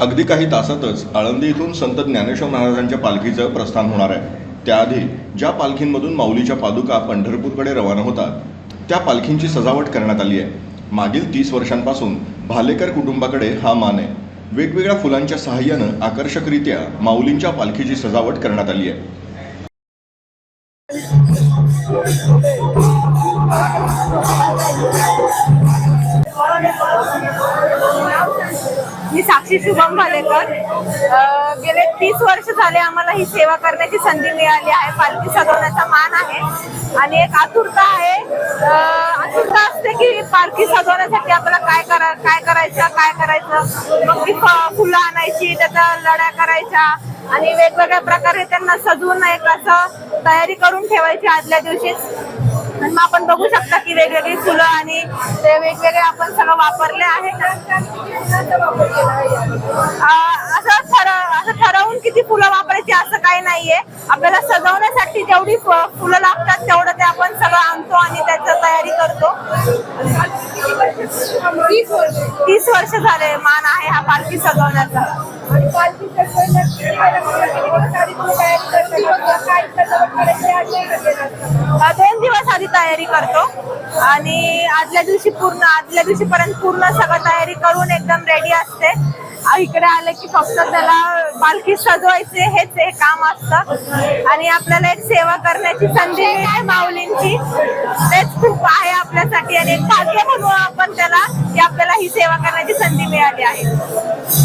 अगदी काही तासातच आळंदी इथून संत ज्ञानेश्वर महाराजांच्या पालखीचं प्रस्थान होणार आहे. त्याआधी ज्या पालखींमधून माऊलीच्या पादुका पंढरपूरकडे रवाना होतात त्या पालखींची सजावट करण्यात आली आहे. मागील तीस वर्षांपासून भालेकर कुटुंबाकडे हा मान आहे. वेगवेगळ्या फुलांच्या सहाय्यानं आकर्षकरित्या माऊलींच्या पालखीची सजावट करण्यात आली आहे. मी साक्षी शुभम भालेकर. गेले तीस वर्ष झाले आम्हाला ही सेवा करण्याची संधी मिळाली आहे. पालखी सजवण्याचा मान आहे. आणि एक आतुरता आहे. आतुरता असते की पालखी सजवण्यासाठी आपल्याला काय करा काय करायचं काय करायचं? मग ती फ- फुलं आणायची त्याचा लढ्या करायच्या आणि वेगवेगळ्या प्रकारे त्यांना सजवून एक असं तयारी करून ठेवायची आदल्या दिवशीच. आणि मग आपण बघू शकता की वेगवेगळी फुलं आणि ते वेगवेगळे आपण सगळं वापरले आहे. असं ठरव असं ठरवून किती फुलं वापरायची असं काही नाहीये. आपल्याला सजवण्यासाठी जेवढी फुलं लागतात तेवढं ते आपण सगळं आणतो आणि त्याची तयारी करतो. तीस वर्ष झाले मान आहे हा पालखी सजवण्याचा. दोन दिवस आधी तयारी करतो. आणि आदल्या दिवशी पूर्ण आदल्या दिवशी पर्यंत पूर्ण सगळं तयारी करून एकदम रेडी असते. इकडे आलं की फक्त त्याला पालखी सजवायचे हेच एक काम असतं. आणि आपल्याला एक सेवा करण्याची संधी आहे माऊलींची. तेच खूप आहे आपल्यासाठी आणि एक भाग्य म्हणून आपण त्याला की आपल्याला ही सेवा करण्याची संधी मिळाली आहे.